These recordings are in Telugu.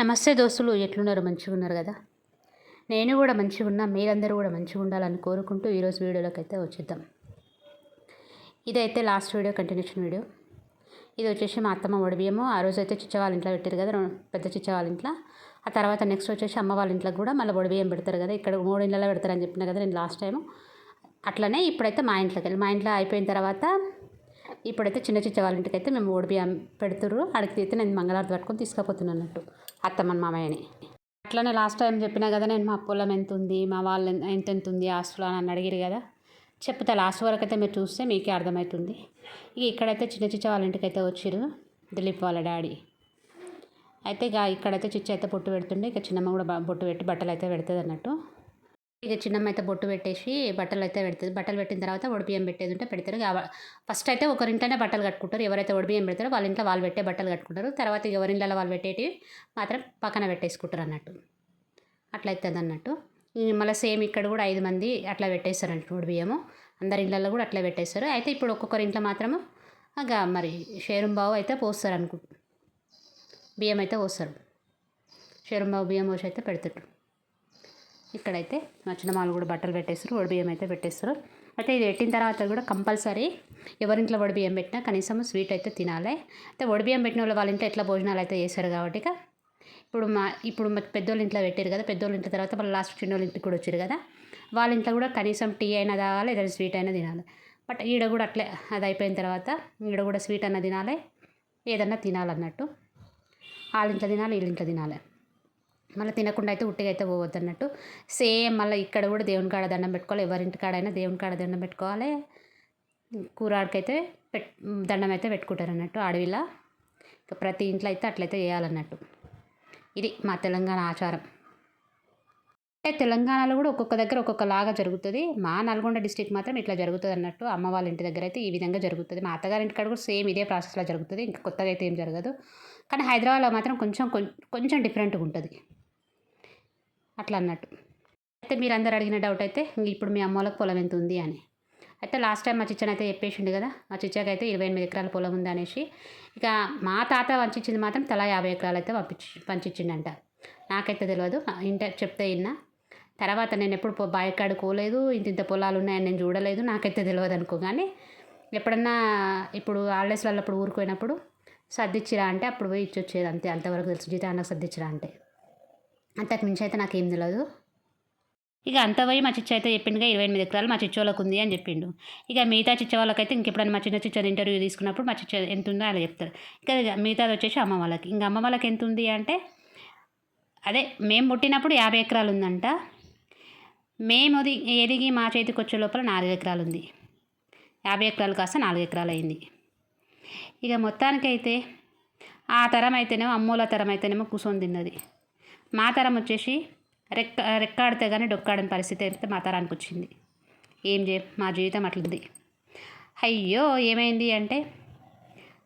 నమస్తే దోస్తులు ఎట్లున్నారు? మంచిగా ఉన్నారు కదా? నేను కూడా మంచిగా ఉన్నా మీరందరూ కూడా మంచిగా ఉండాలని కోరుకుంటూ ఈరోజు వీడియోలోకి అయితే వచ్చేద్దాం. ఇదైతే లాస్ట్ వీడియో కంటిన్యూషన్ వీడియో. ఇది వచ్చేసి మా అత్తమ్మ ఒడిబియ్యము ఆ రోజు అయితే చిచ్చ వాళ్ళ ఇంట్లో పెట్టారు కదా పెద్ద చిచ్చ వాళ్ళ ఇంట్లో. ఆ తర్వాత నెక్స్ట్ వచ్చేసి అమ్మ వాళ్ళ ఇంట్లో కూడా మళ్ళీ ఒడిబియ్యం పెడతారు కదా. ఇక్కడ మూడు ఇళ్ళలో పెడతారని చెప్పిన కదా నేను లాస్ట్ టైం అట్లనే ఇప్పుడైతే మా ఇంట్లోకి వెళ్ళి మా ఇంట్లో అయిపోయిన తర్వాత ఇప్పుడైతే చిన్న చిచ్చ వాళ్ళ ఇంటికి అయితే మేము ఓడిబియ్యం పెడుతుర్రు. అడిగితే అయితే నేను మంగళారతి పట్టుకొని తీసుకుపోతున్నాను అన్నట్టు. అత్తమ్మ మామయ్యని. అట్లనే లాస్ట్ టైం చెప్పినా కదా నేను మా పొలం ఎంత ఉంది మా వాళ్ళు ఎంత- ఎంత ఉంది ఆస్తులు అని అడిగిరు కదా. చెప్తా లాస్ట్ వరకు అయితే మీరు చూస్తే మీకే అర్థమవుతుంది ఇక ఇక్కడైతే చిన్న చిచ్చ వాళ్ళ ఇంటికి అయితే వచ్చిర్రు దిలీప్ వాళ్ళ డాడీ. అయితే ఇక ఇక్కడైతే చిచ్చ అయితే బొట్టు పెడుతుండే ఇక చిన్నమ్మ కూడా బొట్టు పెట్టి బట్టలు అయితే పెడుతుంది అన్నట్టు ఇక చిన్నమ్మ అయితే బొట్టు పెట్టేసి బట్టలు అయితే పెడుతుంది. బట్టలు పెట్టిన తర్వాత ఒడిబియ్యం పెట్టేది ఉంటే పెడతారు. ఫస్ట్ అయితే ఒకరింట్లోనే బట్టలు కట్టుకుంటారు. ఎవరైతే ఒడిబియ్యం పెడతారో వాళ్ళ ఇంట్లో వాళ్ళు పెట్టే బట్టలు కట్టుకుంటారు. తర్వాత ఎవరింట్లో వాళ్ళు పెట్టేటివి మాత్రం పక్కన పెట్టేసుకుంటారు అన్నట్టు. అట్లా అవుతుంది అన్నట్టు. మళ్ళీ సేమ్ ఇక్కడ కూడా ఐదు మంది అట్లా పెట్టేస్తారు అన్నట్టు ఒడిబియ్యము అందరి ఇళ్ళల్లో కూడా అట్లా పెట్టేస్తారు. అయితే ఇప్పుడు ఒక్కొక్కరి ఇంట్లో మాత్రము మరి షేరుంబావు అయితే పోస్తారు అనుకు బియ్యం అయితే పోస్తారు. షేరుంబావు బియ్యం పోసి అయితే పెడతారు. ఇక్కడైతే మా చిన్నమాలు కూడా బట్టలు పెట్టేస్తారు వడిబియ్యం అయితే పెట్టేస్తారు. అయితే ఇది పెట్టిన తర్వాత కూడా కంపల్సరీ ఎవరింట్లో వడిబియ్యం పెట్టినా కనీసం స్వీట్ అయితే తినాలి. అయితే వడిబియ్యం పెట్టిన వాళ్ళు వాళ్ళ ఇంట్లో ఎట్లా భోజనాలు అయితే చేస్తారు కాబట్టి ఇక ఇప్పుడు మా ఇప్పుడు మా పెద్దోళ్ళ ఇంట్లో పెట్టారు కదా పెద్దోళ్ళ ఇంట్లో తర్వాత మళ్ళీ లాస్ట్ చిన్నోళ్ళ ఇంటికి కూడా వచ్చారు కదా వాళ్ళ ఇంట్లో కూడా కనీసం టీ అయినా తాగాలి ఏదైనా స్వీట్ అయినా తినాలి. బట్ ఈడ కూడా అట్లే అది అయిపోయిన తర్వాత ఈడ కూడా స్వీట్ అన్న తినాలి ఏదన్నా తినాలన్నట్టు. వాళ్ళ ఇంట్లో తినాలి వీళ్ళ ఇంట్లో తినాలి. మళ్ళీ తినకుండా అయితే ఉట్టిగా అయితే పోవద్దు అన్నట్టు సేమ్ మళ్ళీ ఇక్కడ కూడా దేవుని కాడ దండం పెట్టుకోవాలి. ఎవరింటి కాడైనా దేవుని కాడ దండం పెట్టుకోవాలి. కూరాడికైతే పెట్ దండం అయితే పెట్టుకుంటారు అన్నట్టు అడవిలో. ఇక ప్రతి ఇంట్లో అయితే అట్లయితే చేయాలన్నట్టు. ఇది మా తెలంగాణ ఆచారం. అంటే తెలంగాణలో కూడా ఒక్కొక్క దగ్గర ఒక్కొక్కలాగా జరుగుతుంది. మా నల్గొండ డిస్టిక్ మాత్రం ఇట్లా జరుగుతుంది అన్నట్టు అమ్మ వాళ్ళ ఇంటి దగ్గర అయితే ఈ విధంగా జరుగుతుంది. మా అత్తగారి ఇంటికాడ కూడా సేమ్ ఇదే ప్రాసెస్లో జరుగుతుంది. ఇంకా కొత్తగా అయితే ఏం జరగదు. కానీ హైదరాబాద్లో మాత్రం కొంచెం కొంచెం డిఫరెంట్గా ఉంటుంది. అట్లా అన్నట్టు. అయితే మీరు అందరు అడిగిన డౌట్ అయితే ఇప్పుడు మీ అమ్మోళ్ళకి పొలం ఎంత ఉంది అని. అయితే లాస్ట్ టైం మా చిచ్చన్ అయితే చెప్పేసిండు కదా మా చిచ్చాకి అయితే ఇరవై ఎనిమిది ఎకరాల పొలం ఉంది అనేసి. ఇక మా తాత పంచింది మాత్రం తలా యాభై ఎకరాలు అయితే పంపించి పంచించిండంట నాకైతే తెలియదు ఇంట చెప్తే విన్నా తర్వాత నేను ఎప్పుడు బాయికాడు కోలేదు పోలేదు ఇంత ఇంత పొలాలు ఉన్నాయని నేను చూడలేదు నాకైతే తెలియదు అనుకో. కానీ ఎప్పుడన్నా ఇప్పుడు హాలిడేస్లలో అప్పుడు ఊరుకోయినప్పుడు సర్దిచ్చిరా అంటే అప్పుడు పోయి ఇచ్చి వచ్చేది అంతే అంతవరకు తెలుసు జీతానికి సర్దిచ్చిరా అంటే. అంతకు మించి అయితే నాకేం తెలియదు ఇక అంత పోయి మా చిచ్చ అయితే చెప్పిండుగా ఇరవై ఎనిమిది ఎకరాలు మా చిచ్చోళ్ళకు ఉంది అని చెప్పిండు. ఇక మిగతా చిచ్చ వాళ్ళకైతే ఇంకెప్పుడైనా మా చిన్న చిచ్చని ఇంటర్వ్యూ తీసుకున్నప్పుడు మా చిచ్చ ఎంత ఉందో అలా చెప్తారు. ఇక మిగతాది వచ్చేసి అమ్మ వాళ్ళకి. ఇంకా అమ్మ వాళ్ళకి ఎంత ఉంది అంటే అదే మేము పుట్టినప్పుడు యాభై ఎకరాలు ఉందంట. మేము అది ఎదిగి మా చేతికి వచ్చే లోపల నాలుగు ఎకరాలు ఉంది. యాభై ఎకరాలు కాస్త నాలుగు ఎకరాలు అయింది. ఇక మొత్తానికైతే ఆ తరం అయితేనేమో అమ్మోల తరం అయితేనేమో కూర్చొని తిన్నది. మా తరం వచ్చేసి రెక్క రెక్కాడితే కానీ డొక్కాడని పరిస్థితి అయితే మా తరానికి వచ్చింది. ఏం చే మా జీవితం అట్లుంది. అయ్యో ఏమైంది అంటే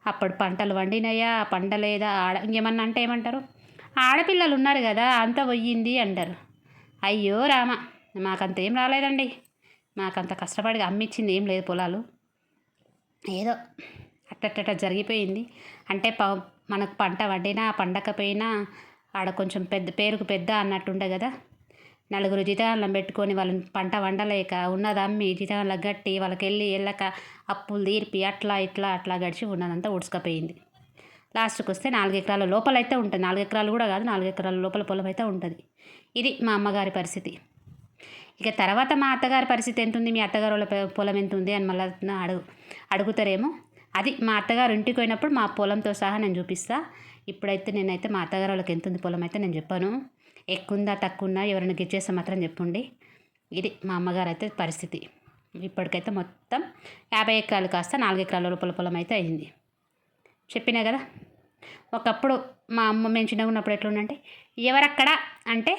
అప్పుడు పంటలు వండినాయా పండలేదా ఆడ ఇంకేమన్నా అంటే ఏమంటారు? ఆడపిల్లలు ఉన్నారు కదా అంత పోయింది అంటారు. అయ్యో రామ మాకంత ఏం రాలేదండి. మాకంత కష్టపడి అమ్మిచ్చింది ఏం లేదు పొలాలు. ఏదో అట్టట్టట జరిగిపోయింది. అంటే ప మనకు పంట వండినా పండకపోయినా ఆడ కొంచెం పెద్ద పేరుకు పెద్ద అన్నట్టుండే కదా. నలుగురు జీతాలను పెట్టుకొని వాళ్ళని పంట వండలేక ఉన్నది అమ్మి గట్టి వాళ్ళకి వెళ్ళి వెళ్ళక అప్పులు తీర్పి అట్లా ఇట్లా అట్లా గడిచి ఉన్నదంతా ఉడుచుకపోయింది. లాస్ట్కి వస్తే నాలుగు ఎకరాల లోపల అయితే ఉంటుంది. నాలుగు ఎకరాలు కూడా కాదు నాలుగు ఎకరాల లోపల పొలం అయితే ఉంటుంది. ఇది మా అమ్మగారి పరిస్థితి. ఇక తర్వాత మా అత్తగారి పరిస్థితి ఎంత ఉంది మీ అత్తగారు వాళ్ళ పొలం ఎంత ఉంది అని మళ్ళీ అడుగు అడుగుతారేమో. అది మా అత్తగారు ఇంటికి పోయినప్పుడు మా పొలంతో సహా నేను చూపిస్తాను ఇప్పుడైతే నేనైతే మా అత్తగారు వాళ్ళకి ఎంత ఉంది పొలం అయితే నేను చెప్పాను. ఎక్కువ తక్కువ ఉందా ఎవరైనా గిచ్చేస్తే మాత్రం చెప్పండి. ఇది మా అమ్మగారు అయితే పరిస్థితి. ఇప్పటికైతే మొత్తం యాభై ఎకరాలు కాస్త నాలుగు ఎకరాల లోపల పొలం అయితే అయింది. చెప్పినా కదా? ఒకప్పుడు మా అమ్మ మేము చిన్నగా ఉన్నప్పుడు ఎట్లుందంటే ఎవరక్కడ అంటే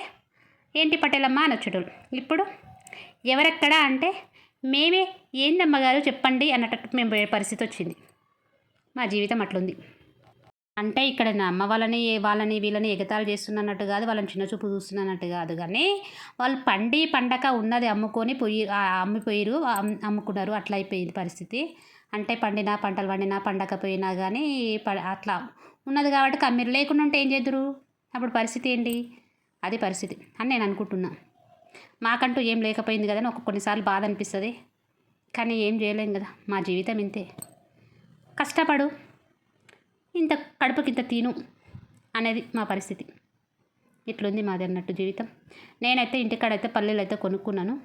ఏంటి పటేలమ్మ అని వచ్చేటోళ్ళు. ఇప్పుడు ఎవరెక్కడ అంటే మేమే ఏంది అమ్మగారు చెప్పండి అన్నట్టు మేము పోయే పరిస్థితి వచ్చింది. మా జీవితం అట్లుంది. అంటే ఇక్కడ అమ్మ వాళ్ళని వాళ్ళని వీళ్ళని ఎగతాళి చేస్తున్నట్టు కాదు వాళ్ళని చిన్న చూపు చూస్తున్నట్టు కాదు. కానీ వాళ్ళు పండి పండక ఉన్నది అమ్ముకొని పోయి అమ్మిపోయారు అమ్మిపోయిరు అమ్ముకున్నారు. అట్లా అయిపోయింది పరిస్థితి. అంటే పండినా పంటలు పండినా పండకపోయినా కానీ ప- అట్లా ఉన్నది కాబట్టి కమ్మిరు లేకుండా ఉంటే ఏం చేద్దరు? అప్పుడు పరిస్థితి ఏంటి? అది పరిస్థితి అని నేను అనుకుంటున్నా. మాకంటూ ఏం లేకపోయింది కదా అని ఒక కొన్నిసార్లు బాధ అనిపిస్తుంది. కానీ ఏం చేయలేం కదా మా జీవితం ఇంతే. కష్టపడు. ఇంత కడుపుకి ఇంత తిను అనేది మా పరిస్థితి. ఇట్లుంది మాది అన్నట్టు జీవితం. నేనైతే ఇంటికాడైతే పల్లీలు అయితే కొనుక్కున్నాను.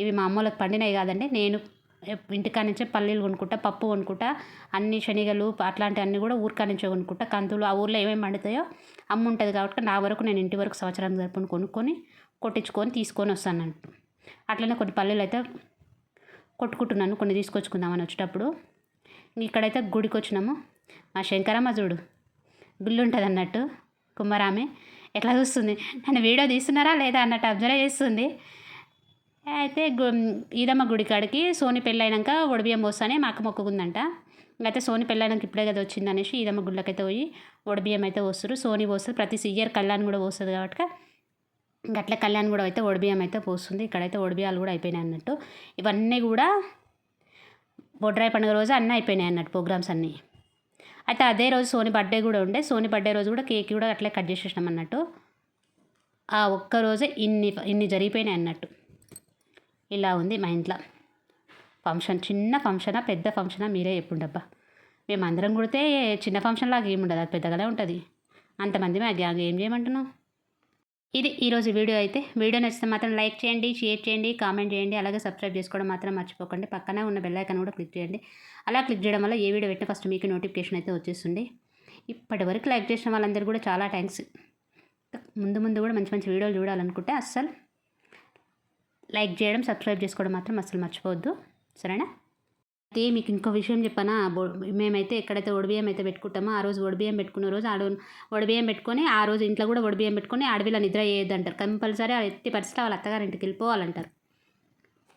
ఇవి మా అమ్మోళ్ళకి పండినవి కాదండి. నేను ఇంటికాడ నుంచే పల్లీలు కొనుక్కుంటా పప్పు కొనుక్కుంటా అన్ని శనగలు అట్లాంటి అన్నీ కూడా ఊరికా నుంచే కొనుక్కుంటా. కందులు ఆ ఊర్లో ఏమేమి పండుతాయో అమ్మ ఉంటుంది కాబట్టి నా వరకు నేను ఇంటి వరకు సంవత్సరానికి సరిపోని కొనుక్కొని కొట్టించుకొని తీసుకొని వస్తాను అన్నట్టు. అట్లనే కొన్ని పల్లీలు అయితే కొట్టుకుంటున్నాను కొన్ని తీసుకొచ్చుకుందామని వచ్చేటప్పుడు. ఇక్కడైతే గుడికి వచ్చినాము మా శంకరమ్మ చూడు గుళ్ళు ఉంటుంది అన్నట్టు. కుమ్మరామె ఎట్లా చూస్తుంది? నన్ను వీడియో తీస్తున్నారా లేదా అన్నట్టు అబ్జర్వ్ చేస్తుంది. అయితే గు ఈదమ్మ గుడి కాడికి సోని పెళ్ళైనాక ఒడిబియ్యం పోస్తానే మా అక్క మొక్కుకుందంట. అయితే సోని పెళ్ళైనాక ఇప్పుడే కదా వచ్చింది అనేసి ఈదమ్మ గుళ్ళకైతే పోయి ఒడిబియ్యం అయితే పోస్తారు. సోని పోస్తుంది ప్రతి ఇయర్ కళ్యాణ్ కూడా పోస్తుంది కాబట్టి గట్ల కళ్యాణ్ కూడా అయితే ఒడిబియ్యం అయితే పోస్తుంది. ఇక్కడైతే ఒడిబియ్యాలు కూడా అయిపోయినాయి అన్నట్టు. ఇవన్నీ కూడా బొడ్రాయి పండుగ రోజు అన్నీ అయిపోయినాయి అన్నట్టు ప్రోగ్రామ్స్ అన్నీ. అయితే అదే రోజు సోని బర్త్డే కూడా ఉండే. సోని బర్త్డే రోజు కూడా కేక్ కూడా అట్లే కట్ చేసేసినాం అన్నట్టు. ఆ ఒక్క రోజే ఇన్ని ఇన్ని జరిగిపోయినాయి అన్నట్టు. ఇలా ఉంది మా ఇంట్లో. ఫంక్షన్ చిన్న ఫంక్షనా పెద్ద ఫంక్షనా మీరే చెప్పుండబ్బా. మేము అందరం కుడితే చిన్న ఫంక్షన్ లాగా ఏముండదు అది పెద్దగానే ఉంటుంది. అంతమంది మా గ్యాంగ్ ఏం చేయమంటున్నావు? ఇది ఈరోజు వీడియో అయితే. వీడియో నచ్చితే మాత్రం లైక్ చేయండి షేర్ చేయండి కామెంట్ చేయండి అలాగే సబ్స్క్రైబ్ చేసుకోవడం మాత్రం మర్చిపోకండి. పక్కనే ఉన్న బెల్ ఐకాన్ కూడా క్లిక్ చేయండి. అలా క్లిక్ చేయడం వల్ల ఏ వీడియో పెట్టినా ఫస్ట్ మీకు నోటిఫికేషన్ అయితే వచ్చేస్తుంది. ఇప్పటి వరకు లైక్ చేసిన వాళ్ళందరూ కూడా చాలా థ్యాంక్స్. ముందు ముందు కూడా మంచి మంచి వీడియోలు చూడాలనుకుంటే అస్సలు లైక్ చేయడం సబ్స్క్రైబ్ చేసుకోవడం మాత్రం అస్సలు మర్చిపోవద్దు. సరేనా? అయితే మీకు ఇంకో విషయం చెప్పనా? మేమైతే ఎక్కడైతే ఒడిబియ్యం అయితే పెట్టుకుంటామో ఆ రోజు ఒడిబియ్యం పెట్టుకున్న రోజు ఆడ ఒడిబియ్యం పెట్టుకొని ఆ రోజు ఇంట్లో కూడా ఒడిబియ్యం పెట్టుకొని అడవిలో నిద్ర చేయొద్దు అంటారు కంపల్సరీ ఎట్టి ఎత్తి పరిస్థితి వాళ్ళ అత్తగారింటికి వెళ్ళిపోవాలంటారు.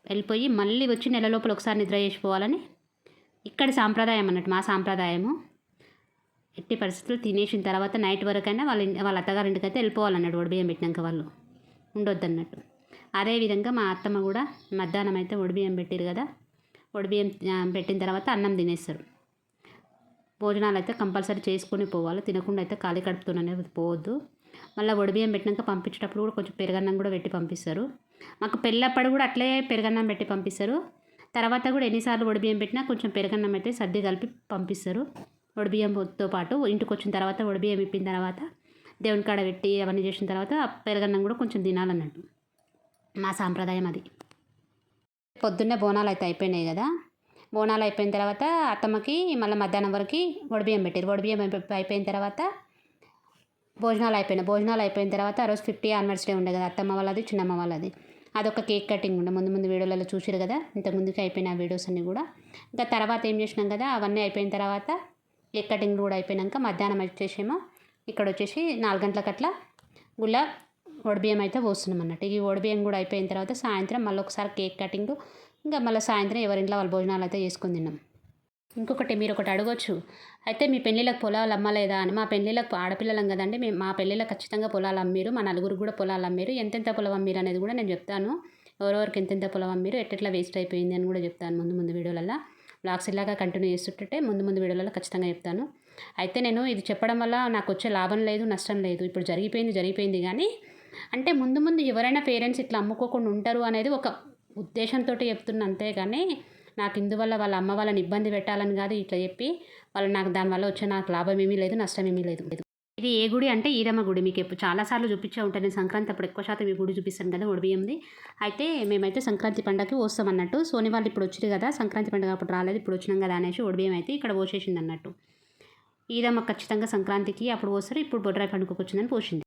వెళ్ళిపోయి మళ్ళీ వచ్చి నెల లోపల ఒకసారి నిద్ర చేసిపోవాలని ఇక్కడి సాంప్రదాయం అన్నట్టు మా సాంప్రదాయము. ఎట్టి పరిస్థితులు తినేసిన తర్వాత నైట్ వరకైనా వాళ్ళ వాళ్ళ అత్తగారింటికి అయితే వెళ్ళిపోవాలన్నట్టు ఒడిబియ్యం పెట్టినాక వాళ్ళు. ఉండొద్దు అన్నట్టు అదేవిధంగా మా అత్తమ్మ కూడా మధ్యాహ్నం అయితే ఒడిబియ్యం పెట్టారు కదా. పొడి బియ్యం పెట్టిన తర్వాత అన్నం తినేస్తారు. భోజనాలు అయితే కంపల్సరీ చేసుకుని పోవాలి. తినకుండా అయితే ఖాళీ కడుపుతోనే పోవద్దు. మళ్ళీ ఒడిబియ్యం పెట్టినాక పంపించేటప్పుడు కూడా కొంచెం పెరగన్నం కూడా పెట్టి పంపిస్తారు. మాకు పెళ్ళప్పుడు కూడా అట్లే పెరగన్నం పెట్టి పంపిస్తారు. తర్వాత కూడా ఎన్నిసార్లు ఒడిబియ్యం పెట్టినా కొంచెం పెరుగన్నం అయితే సర్ది కలిపి పంపిస్తారు. ఒడిబియ్యంతో పాటు ఇంటికి వచ్చిన తర్వాత ఒడిబియ్యం ఇప్పిన తర్వాత దేవుని కాడ పెట్టి అవన్నీ చేసిన తర్వాత పెరగన్నం కూడా కొంచెం తినాలన్నట్టు. మా సాంప్రదాయం అది. పొద్దున్నే బోనాలు అయితే అయిపోయినాయి కదా. బోనాలు అయిపోయిన తర్వాత అత్తమ్మకి మళ్ళీ మధ్యాహ్నం వరకు వడిబియ్యం పెట్టారు. వడిబియ్యం అయిపోయిన తర్వాత భోజనాలు అయిపోయినాయి. భోజనాలు అయిపోయిన తర్వాత ఆ రోజు ఫిఫ్టీ యానివర్సరీ ఉండే కదా అత్తమ్మ వాళ్ళది చిన్నమ్మ వాళ్ళది. అదొక కేక్ కటింగ్ ఉండే. ముందు ముందు వీడియోలలో చూసారు కదా. ఇంతకుముందుకి అయిపోయిన వీడియోస్ అన్నీ కూడా. ఇంకా తర్వాత ఏం చేసినాం కదా అవన్నీ అయిపోయిన తర్వాత కేక్ కటింగ్ కూడా అయిపోయినాక మధ్యాహ్నం వచ్చేసేమో. ఇక్కడ వచ్చేసి నాలుగు గంటలకట్లా గుళ్ళ వడబియ్యం అయితే పోస్తున్నాం అన్నట్టు. ఈ వడబియ్యం కూడా అయిపోయిన తర్వాత సాయంత్రం మళ్ళీ ఒకసారి కేక్ కటింగ్ ఇంకా మళ్ళీ సాయంత్రం ఎవరింట్లో వాళ్ళ భోజనాలు అయితే చేసుకుని తిన్నాం. ఇంకొకటి మీరు ఒకటి అడగొచ్చు. అయితే మీ పెళ్ళిళ్ళకి పొలాలు అమ్మలేదా అని. మా పెళ్ళిళ్ళకి ఆడపిల్లలం కదండి. మేము మా పెళ్ళిళ్ళకి ఖచ్చితంగా పొలాలు అమ్మిరు. మా నలుగురు కూడా పొలాలు అమ్మిరు. ఎంతెంత పొలం అమ్మిరు అనేది కూడా నేను చెప్తాను. ఎవరెవరికి ఎంతెంత పొలం అమ్మిరు ఎట్టెట్లా వేస్ట్ అయిపోయింది అని కూడా చెప్తాను ముందు ముందు వీడియోలలో బ్లాగ్స్ ఇలాగా కంటిన్యూ చేస్తుంటే ముందు ముందు వీడియోలలో ఖచ్చితంగా చెప్తాను. అయితే నేను ఇది చెప్పడం వల్ల నాకు వచ్చే లాభం లేదు నష్టం లేదు. ఇప్పుడు జరిగిపోయింది జరిగిపోయింది కానీ అంటే ముందు ముందు ఎవరైనా పేరెంట్స్ ఇట్లా అమ్ముకోకుండా ఉంటారు అనేది ఒక ఉద్దేశంతో చెప్తున్నా అంతేగాని నాకు ఇందువల్ల వాళ్ళ అమ్మ వాళ్ళని ఇబ్బంది పెట్టాలని కాదు ఇట్లా చెప్పి వాళ్ళు నాకు దానివల్ల వచ్చే నాకు లాభం ఏమీ లేదు నష్టం ఏమీ లేదు. ఇది ఏ గుడి అంటే ఈరమ్మ గుడి. మీకు ఎప్పుడు చాలాసార్లు చూపించే ఉంటాను నేను సంక్రాంతి అప్పుడు ఎక్కువ శాతం ఈ గుడి చూపిస్తాను కదా ఒడిబియ్యంది. అయితే మేమైతే సంక్రాంతి పండగకి వస్తాం అన్నట్టు. సోని వాళ్ళు ఇప్పుడు వచ్చింది కదా సంక్రాంతి పండుగ అప్పుడు రాలేదు ఇప్పుడు వచ్చినాం కదా అనేసి ఒడిబియ్యం అయితే ఇక్కడ పోసేసింది అన్నట్టు. ఈదమ్మ ఖచ్చితంగా సంక్రాంతికి అప్పుడు పోస్తారు ఇప్పుడు బొడ్రాయి పండుగకు వచ్చిందని పోసింది.